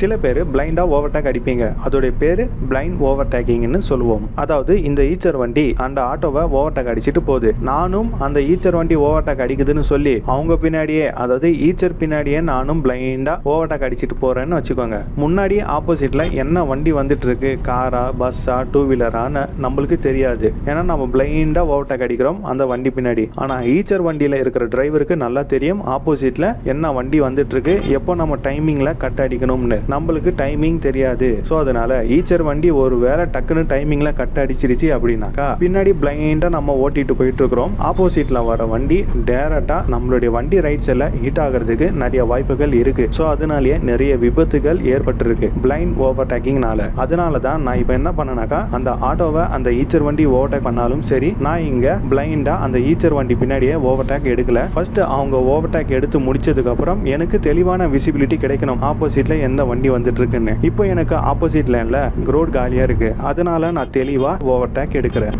சில பேர் பிளைண்டாக ஓவர்டேக் அடிப்பீங்க. அதோடைய பேர் பிளைண்ட் ஓவர்டேக்கிங்னு சொல்லுவோம். அதாவது இந்த ஈச்சர் வண்டி அந்த ஆட்டோவை ஓவர்டேக் அடிச்சிட்டு போகுது. நானும் அந்த ஈச்சர் வண்டி ஓவர்டேக் அடிக்குதுன்னு சொல்லி அவங்க பின்னாடியே அதாவது ஈச்சர் பின்னாடியே நானும் பிளைண்டாக ஓவர்டேக் அடிச்சிட்டு போகிறேன்னு வச்சுக்கோங்க. முன்னாடி ஆப்போசிட்டில் என்ன வண்டி வந்துட்டு இருக்கு காரா பஸ்ஸா டூ வீலரான்னு நம்மளுக்கு தெரியாது. ஏன்னா நம்ம பிளைண்டாக ஓவர்டேக் அடிக்கிறோம் அந்த வண்டி பின்னாடி. ஆனால் ஈச்சர் வண்டியில் இருக்கிற டிரைவருக்கு நல்லா தெரியும் ஆப்போசிட்டில் என்ன வண்டி வந்துட்டு இருக்கு எப்போ நம்ம டைமிங்கில் கட் அடிக்கணும்னு நம்மளுக்கு டைமிங் தெரியாது. ஸோ அதனால ஈச்சர் வண்டி ஒரு வேளை டக்குன்னு டைமிங்ல கட் அடிச்சிருச்சு அப்படின்னாக்கா பின்னாடி பிளைண்டா நம்ம ஓட்டிட்டு போயிட்டு இருக்கிறோம். ஆப்போசிட்ல வர வண்டி டேரக்டா நம்மளுடைய வண்டி ரைட்ஸ் எல்லாம் ஹீட் ஆகிறதுக்கு நிறைய வாய்ப்புகள் இருக்கு. ஸோ அதனாலேயே நிறைய விபத்துகள் ஏற்பட்டிருக்கு. பிளைண்ட் ஓவர் டேக்கிங்னால அதனால தான் நான் இப்போ என்ன பண்ணனாக்கா அந்த ஆட்டோவை அந்த ஈச்சர் வண்டி ஓவர்டேக் பண்ணாலும் சரி நான் இங்க பிளைண்டா அந்த ஈச்சர் வண்டி பின்னாடியே ஓவர்டேக் எடுக்கல. ஃபர்ஸ்ட் அவங்க ஓவர்டேக் எடுத்து முடிச்சதுக்கு அப்புறம் எனக்கு தெளிவான விசிபிலிட்டி கிடைக்கணும். ஆப்போசிட்ல எந்த வண்டி வந்துட்டு இருக்குன்னு இப்போ எனக்கு ஆப்போசிட் லைன்ல ரோடு காலியா இருக்கு. அதனால நான் தெளிவா ஓவர்டேக் எடுக்கிறேன்.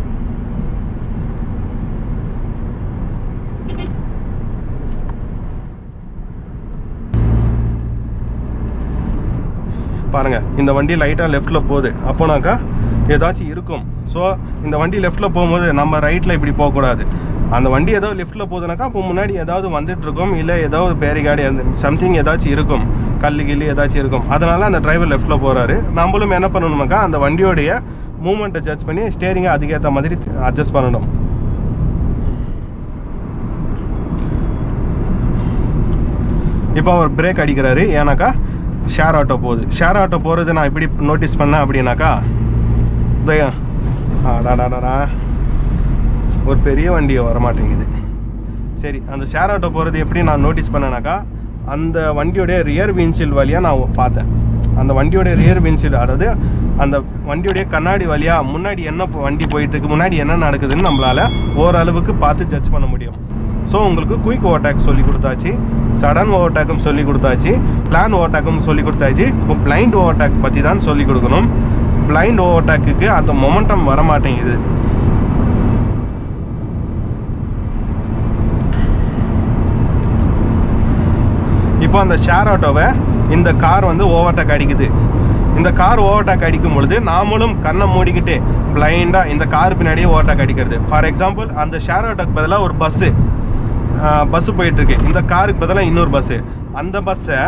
பாருங்க இந்த வண்டி லைட்டாக லெஃப்ட்டில் போகுது. அப்போனாக்கா ஏதாச்சும் இருக்கும். ஸோ இந்த வண்டி லெஃப்ட்டில் போகும்போது நம்ம ரைட்டில் இப்படி போகக்கூடாது. அந்த வண்டி ஏதோ லெஃப்ட்டில் போகுதுனாக்கா அப்போ முன்னாடி ஏதாவது வந்துட்டு இருக்கும் இல்லை ஏதாவது பேரிகார்டு சம்திங் ஏதாச்சும் இருக்கும். கல்லு கில்லி ஏதாச்சும் இருக்கும். அதனால அந்த டிரைவர் லெஃப்ட்டில் போகிறாரு நம்மளும் என்ன பண்ணணுமாக்கா அந்த வண்டியோடைய மூமெண்ட்டை ஜட்ஜ் பண்ணி ஸ்டேரிங்கை அதுக்கேற்ற மாதிரி அட்ஜஸ்ட் பண்ணணும். இப்போ அவர் பிரேக் அடிக்கிறாரு. ஏன்னாக்கா ஷேர் ஆட்டோ போகுது. ஷேர் ஆட்டோ போகிறது நான் எப்படி நோட்டீஸ் பண்ணேன் அப்படின்னாக்கா இதோ, ஒரு பெரிய வண்டியை வர மாட்டேங்குது சரி அந்த ஷேர் ஆட்டோ போகிறது எப்படி நான் நோட்டீஸ் பண்ணேனாக்கா அந்த வண்டியோடைய ரியர் விண்ட்ஷீல்ட் வழியாக நான் பார்த்தேன். அந்த வண்டியோடைய ரியர் விண்ட்ஷீல்டு அதாவது அந்த வண்டியோடைய கண்ணாடி வழியாக முன்னாடி என்ன வண்டி போயிட்டுருக்கு முன்னாடி என்ன நடக்குதுன்னு நம்மளால் ஓரளவுக்கு பார்த்து ஜட்ஜ் பண்ண முடியும். ஸோ உங்களுக்கு குயிக் ஓவர்டேக் சொல்லி கொடுத்தாச்சு சடன் ஓவர்டேக்கும் சொல்லி கொடுத்தாச்சு பிளான் ஓவர்டேக்கும் சொல்லி கொடுத்தாச்சு. இப்போ பிளைண்ட் ஓவர்டேக் பற்றி தான் சொல்லி கொடுக்கணும் பிளைண்ட் ஓவர்டேக்குக்கு அந்த மொமெண்டம் வர மாட்டேங்குது இப்போ அந்த ஷேர் ஆட்டோவை இந்த கார் வந்து ஓவர்டேக் அடிக்குது. இந்த கார் ஓவர்டேக் அடிக்கும் பொழுது நாமளும் கண்ணை மூடிக்கிட்டு பிளைண்டாக இந்த கார் பின்னாடியே ஓவர்டேக் அடிக்கிறது. ஃபார் எக்ஸாம்பிள் அந்த ஷேர் ஆட்டோக்கு பதிலாக ஒரு பஸ்ஸு பஸ்ஸு போயிட்டுருக்கு. இந்த காருக்கு பதிலாக இன்னொரு பஸ்ஸு அந்த பஸ்ஸை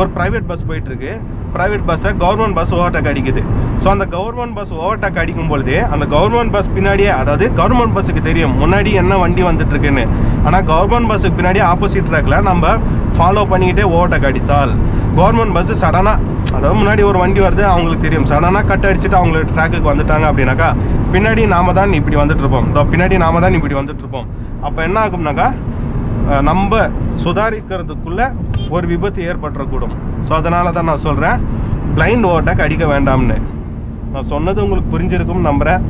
ஒரு ப்ரைவேட் பஸ் போயிட்டுருக்கு. ப்ரைவேட் பஸ்ஸை கவர்மெண்ட் பஸ் ஓவர்டேக் அடிக்குது. ஸோ அந்த கவர்மெண்ட் பஸ் ஓவர்டேக் அடிக்கும் பொழுதே அந்த கவர்மெண்ட் பஸ் பின்னாடியே அதாவது கவர்மெண்ட் பஸ்ஸுக்கு தெரியும் முன்னாடி என்ன வண்டி வந்துட்டுருக்குன்னு. ஆனால் கவர்மெண்ட் பஸ்ஸுக்கு பின்னாடி ஆப்போசிட் ட்ராக்ல நம்ம ஃபாலோ பண்ணிக்கிட்டே ஓவர்டேக் அடித்தால் கவர்மெண்ட் பஸ்ஸு சடனாக அதாவது முன்னாடி ஒரு வண்டி வருது அவங்களுக்கு தெரியும். சடனாக கட் அடிச்சுட்டு அவங்க ட்ராக்குக்கு வந்துட்டாங்க அப்படின்னாக்கா பின்னாடி நாம தான் இப்படி வந்துட்டு இருப்போம். பின்னாடி நாம தான் இப்படி வந்துட்டு இருப்போம். அப்போ என்ன ஆகும்னாக்கா நம்ம சுதாரிக்கிறதுக்குள்ளே ஒரு விபத்து ஏற்பட்டுறக்கூடும். ஸோ அதனால தான் நான் சொல்கிறேன் பிளைண்ட் ஓவர்டேக் அடிக்க வேண்டாம்னு. நான் சொன்னது உங்களுக்கு புரிஞ்சிருக்கும்னு நம்புகிறேன்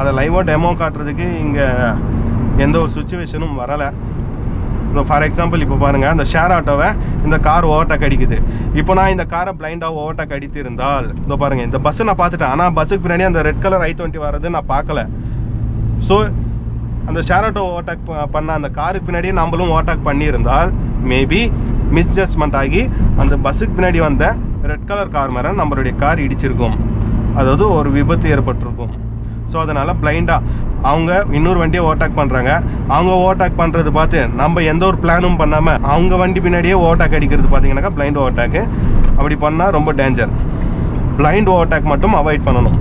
அதை லைவாக டெமோ காட்டுறதுக்கு இங்கே எந்த ஒரு சுச்சுவேஷனும் வரலை. இப்போ ஃபார் எக்ஸாம்பிள் இப்போ பாருங்கள் அந்த ஷேர் ஆட்டோவை இந்த கார் ஓவர்டேக் அடிக்குது. இப்போ நான் இந்த காரை பிளைண்டாக ஓவர்டேக் அடித்து இருந்தால் இதோ பாருங்கள் இந்த பஸ்ஸை நான் பார்த்துட்டேன். ஆனால் பஸ்ஸுக்கு பின்னாடி அந்த ரெட் கலர் ஐ டுவெண்ட்டி வர்றது நான் பார்க்கல. ஸோ அந்த ஷேர் ஆட்டோ ஓவர்டேக் பண்ண அந்த காருக்கு பின்னாடியே நம்மளும் ஓவர்டேக் பண்ணியிருந்தால் மேபி மிஸ்ஜட்மெண்ட் ஆகி அந்த பஸ்ஸுக்கு பின்னாடி வந்த ரெட் கலர் கார் மேலே நம்மளுடைய கார் இடிச்சிருக்கும். அதாவது ஒரு விபத்து ஏற்பட்டிருக்கும். ஸோ அதனால் பிளைண்டாக அவங்க இன்னொரு வண்டியை ஓவர்டேக் பண்ணுறாங்க அவங்க ஓவர்டேக் பண்ணுறது பார்த்து நம்ம எந்த ஒரு பிளானும் பண்ணாமல் அவங்க வண்டி பின்னாடியே ஓவர்டேக் அடிக்கிறது பார்த்தீங்கன்னாக்கா பிளைண்ட் ஓவர்டேக்கு அப்படி பண்ணால் ரொம்ப டேஞ்சர் பிளைண்ட் ஓவர்டேக் மட்டும் அவாய்ட் பண்ணணும்.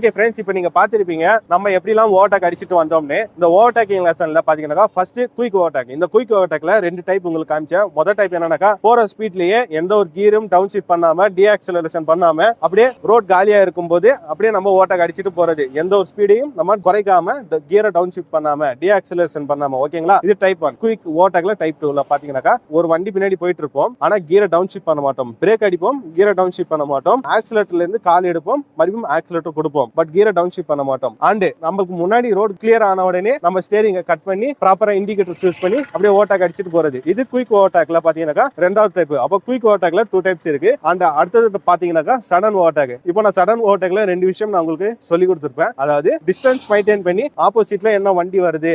ஓகே ஃப்ரெண்ட்ஸ் இப்போ நீங்கள் பார்த்துருப்பீங்க நம்ம எப்படிலாம் ஓவர்டேக் அடிச்சுட்டு வந்தோம்னு. இந்த ஓவர்டேக்கிங் லெசனில் பார்த்தீங்கன்னாக்கா ஃபர்ஸ்ட் குயிக் ஓவர்டேக் இந்த குயிக் ஓவர்டேக்கில் ரெண்டு டைப் உங்களுக்கு காமிச்சேன். முதல் டைப் என்னன்னாக்கா போகிற ஸ்பீட்லேயே எந்த ஒரு கீரும் டவுன் பண்ணாமல் பண்ணாம டிஆக்சலரேஷன் பண்ணாமல் அப்படியே ரோட் காலியாக இருக்கும்போது அப்படியே நம்ம ஓவர்டேக் அடிச்சுட்டு போகிறது எந்த ஒரு ஸ்பீடையும் நம்ம குறைக்காம கியரை டவுன் பண்ணாமல் பண்ணாம டிஆக்சலரேஷன் பண்ணாமல் ஓகேங்களா இது டைப் ஒன் குயிக் ஓவர்டேக்கில் டைப் டூவில் பார்த்தீங்கன்னாக்கா ஒரு வண்டி பின்னாடி போயிட்டு இருப்போம். ஆனால் கீரை டவுன் பண்ண மாட்டோம். பிரேக் அடிப்போம் கீரை டவுன் பண்ண மாட்டோம். ஆக்சிலேட்டர்லேருந்து கால் எடுப்போம் மறுபடியும் ஆக்சிலேட்டர் கொடுப்போம். பட் கீரை டவுன் ஷிஃப்ட் பண்ண மாட்டோம். அண்ட் நமக்கு முன்னாடி ரோடு கிளியர் ஆன உடனே நம்ம ஸ்டேரிங்கை கட் பண்ணி ப்ராப்பரா இண்டிகேட்டர்ஸ் யூஸ் பண்ணி அப்படியே ஓட்டாக் அடிச்சிட்டு போறது. இது குயிக் ஓவர்டேக்ல பாத்தீங்கன்னாக்கா ரெண்டாவது டைப் அப்போ குயிக் ஓவர்டேக்ல டூ டைப்ஸ் இருக்கு. அண்ட் அடுத்தது பாத்தீங்கன்னாக்கா சடன் ஓவர்டேக் இப்போ நான் சடன் ஓவர்டேக்ல ரெண்டு விஷயம் நான் உங்களுக்கு சொல்லி கொடுத்துருப்பேன். அதாவது டிஸ்டன்ஸ் மெயின்டைன் பண்ணி ஆப்போசிட்ல என்ன வண்டி வருது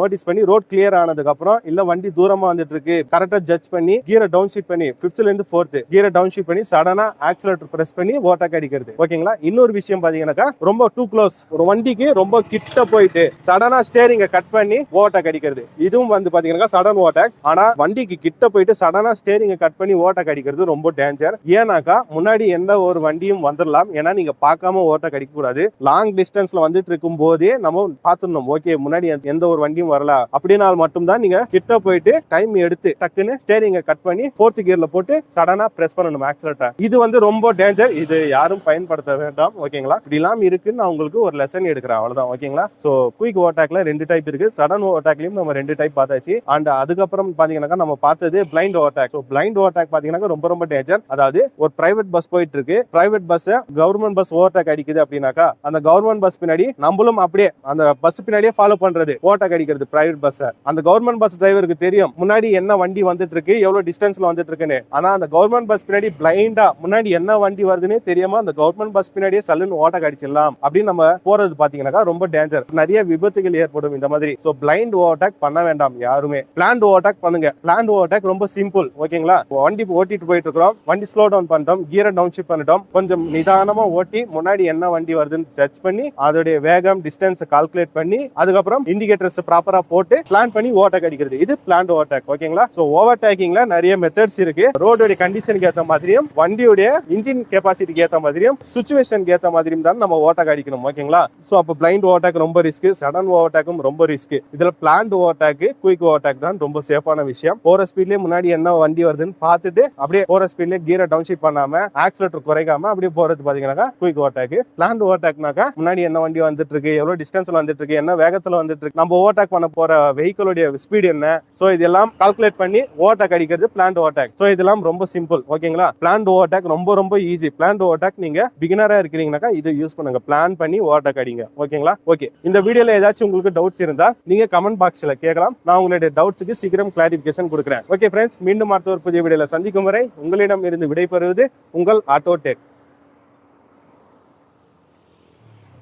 நோட்டீஸ் பண்ணி ரோட் கிளியர் ஆனதுக்கு அப்புறம் இல்ல வண்டி தூரமா வந்துட்டு இருக்கு கரெக்டா ஜட்ஜ் பண்ணி கீரை டவுன் ஷீட் பண்ணி ஃபிஃப்த்ல இருந்து ஃபோர்த் கீரை டவுன் ஷிப் பண்ணி சடனா ஆக்சிலேட்டர் பிரஸ் பண்ணி ஓவர்டேக் அடிக்கிறது. ஓகேங்களா இன்னொரு விஷயம் பாத்தீங்கன்னாக்கா ரொம்ப டூ க்ளோஸ் ஒரு வண்டிக்கு ரொம்ப கிட்ட போயிட்டு சடனா ஸ்டேரிங்க கட் பண்ணி ஓட்டை அடிக்கிறது. இதுவும் வந்து பாத்தீங்கன்னா சடன் ஓட்டக் ஆனா வண்டிக்கு கிட்ட போயிட்டு சடனா ஸ்டேரிங்க கட் பண்ணி ஓட்டை கடிக்கிறது ரொம்ப டேஞ்சர் ஏன்னாக்கா முன்னாடி எந்த ஒரு வண்டியும் வந்துடலாம் ஏன்னா நீங்க பார்க்காம ஓட்டை கடிக்க கூடாது லாங் டிஸ்டன்ஸ்ல வந்துட்டு இருக்கும் போதே நம்ம பார்த்துடணும் ஓகே முன்னாடி எந்த- ஒரு வண்டியும் வரல. அப்படின்னால் மட்டும்தான் நீங்க கிட்ட போயிட்டு டைம் எடுத்து டக்குன்னு ஸ்டேரிங்க கட் பண்ணி ஃபோர்த் கியர்ல போட்டு சடனா பிரஸ் பண்ணணும் ஆக்சிலேட்டர் இது வந்து ரொம்ப டேஞ்சர் இது யாரும் பயன்படுத்த வேண்டாம். ஓகேங்களா? இப்படிலாம் இருக்குன்னு அவங்களுக்கு ஒரு லெசன் எடுக்கிறேன். அவ்வளோதான் ஓகேங்களா ஸோ குயிக் ஓட்டாக்ல ரெண்டு டைப் இருக்கு. சடன் ஓட்டாக்லையும் நம்ம ரெண்டு டைப் பார்த்தாச்சு. அண்ட் அதுக்கப்புறம் பாத்தீங்கன்னாக்கா நம்ம பார்த்தது blind overtake so blind overtake பாத்தீங்கன்னா ரொம்ப ரொம்ப டேஞ்சர் அதாவது ஒரு பிரைவேட் பஸ் போயிட்டு இருக்கு private bus government bus overtake அடிக்குது அப்படின்னாக்கா அந்த கவர்மெண்ட் பஸ் பின்னாடி நம்மளும் அப்படியே அந்த பஸ் பின்னாடியே ஃபாலோ பண்றது ஓவர்டேக் அடிக்கிறது பிரைவேட் பஸ் அந்த கவர்மெண்ட் பஸ் டிரைவருக்கு தெரியும் முன்னாடி என்ன வண்டி வந்துட்டு இருக்கு எவ்வளவு டிஸ்டன்ஸ்ல வந்துட்டு இருக்குன்னு ஆனா அந்த கவர்மெண்ட் பஸ் பின்னாடி பிளைண்டா முன்னாடி என்ன வண்டி வருதுன்னு தெரியாம அந்த கவர்மெண்ட் பஸ் பின்னாடியே சல்லுன்னு ஓவர்டேக் அடிச்சிடலாம் அப்படின்னு நம்ம போறது பாத்தீங்கன்னாக்கா ரொம்ப டேஞ்சர் நிறைய விபத்துகள் ஏற்படும் இந்த மாதிரி. சோ பிளைண்ட் ஓவர்டேக் பண்ண வேண்டாம் யாருமே. பிளான்ட் ஓவர்டேக் பண்ணுங்க. பிளான்ட் ஓவர்டேக் ரொம்ப சிம்பிள் ஓகேங்களா? வண்டி ஓட்டிட்டு போயிட்டு இருக்கிறோம். வண்டி ஸ்லோ டவுன் பண்ணிட்டோம். கீரை டவுன் ஷிப் பண்ணிட்டோம். கொஞ்சம் நிதானமா ஓட்டி முன்னாடி என்ன வண்டி வருதுன்னு சர்ச் பண்ணி அதோடைய வேகம் டிஸ்டன்ஸ் கால்குலேட் பண்ணி அதுக்கப்புறம் இண்டிகேட்டர்ஸ் ப்ராப்பரா போட்டு பிளான் பண்ணி ஓவர்டேக் அடிக்கிறது. இது பிளான்ட் ஓவர்டேக் ஓகேங்களா? சோ ஓவர்டேக்கிங்ல நிறைய மெத்தட்ஸ் இருக்கு. ரோடோட கண்டிஷனுக்கு ஏத்த மாதிரியும் வண்டியுடைய இன்ஜின் கெப்பாசிட்டிக்கு ஏத்த மாதிரியும் சுச்சுவேஷனுக்கு ஏத்த மாதிரியும் தான் நம்ம ஓவர்டேக் அடிக்கணும் ஓகேங்களா? ஸோ அப்போ பிளைண்ட் ஓவர்டேக் ரொம்ப ரிஸ்க் சடன் ஓவர்டேக்கும் ரொம்ப ரிஸ்க் இதுல பிளான்ட் ஓவர்டேக் குயிக் ஓவர்டேக் தான் ரொம்ப சேஃபான விஷயம். போகிற ஸ்பீட்லேயே முன்னாடி என்ன வண்டி வருதுன்னு பார்த்துட்டு அப்படியே போகிற ஸ்பீட்லேயே கீரை டவுன்ஷிப் பண்ணாமல் ஆக்சிலேட்டர் குறைக்காம அப்படியே போறது பாத்தீங்கன்னாக்கா குயிக் ஓவர்டேக் பிளான்ட் ஓவர்டேக்னாக்கா முன்னாடி என்ன வண்டி வந்துட்டு இருக்கு எவ்வளோ டிஸ்டன்ஸில் வந்துட்டு இருக்கு என்ன வேகத்தில் வந்துட்டு இருக்கு நம்ம ஓவர்டேக் பண்ண போற வெஹிக்கிளுடைய ஸ்பீடு என்ன? ஸோ இதெல்லாம் கால்குலேட் பண்ணி ஓவர்டேக் அடிக்கிறது பிளான்ட் ஓவர்டேக். ஸோ இதெல்லாம் ரொம்ப சிம்பிள் ஓகேங்களா? பிளான்ட் ஓவர்டேக் ரொம்ப ரொம்ப ஈஸி பிளான்ட் ஓவர்டேக் நீங்க பிகினராக இருக்கிறீங்கனாக்கா இது யூஸ் பண்ணுங்க பிளான் பண்ணி ஓவர்டேக் அடிங்க ஓகேங்களா ஓகே இந்த வீடியோல ஏதாச்சும் உங்களுக்கு டவுட்ஸ் இருந்தா நீங்க கமெண்ட் பாக்ஸ்ல கேட்கலாம். நான் உங்களுடைய டவுட்ஸுக்கு சீக்கிரம் கிளாரிபிகேஷன் கொடுக்குறேன். ஓகே ஃப்ரெண்ட்ஸ் மீண்டும் அடுத்த ஒரு புதிய வீடியோல சந்திக்கும் வரை உங்களிடம் இருந்து விடைபெறுவது உங்கள் ஆட்டோ டெக்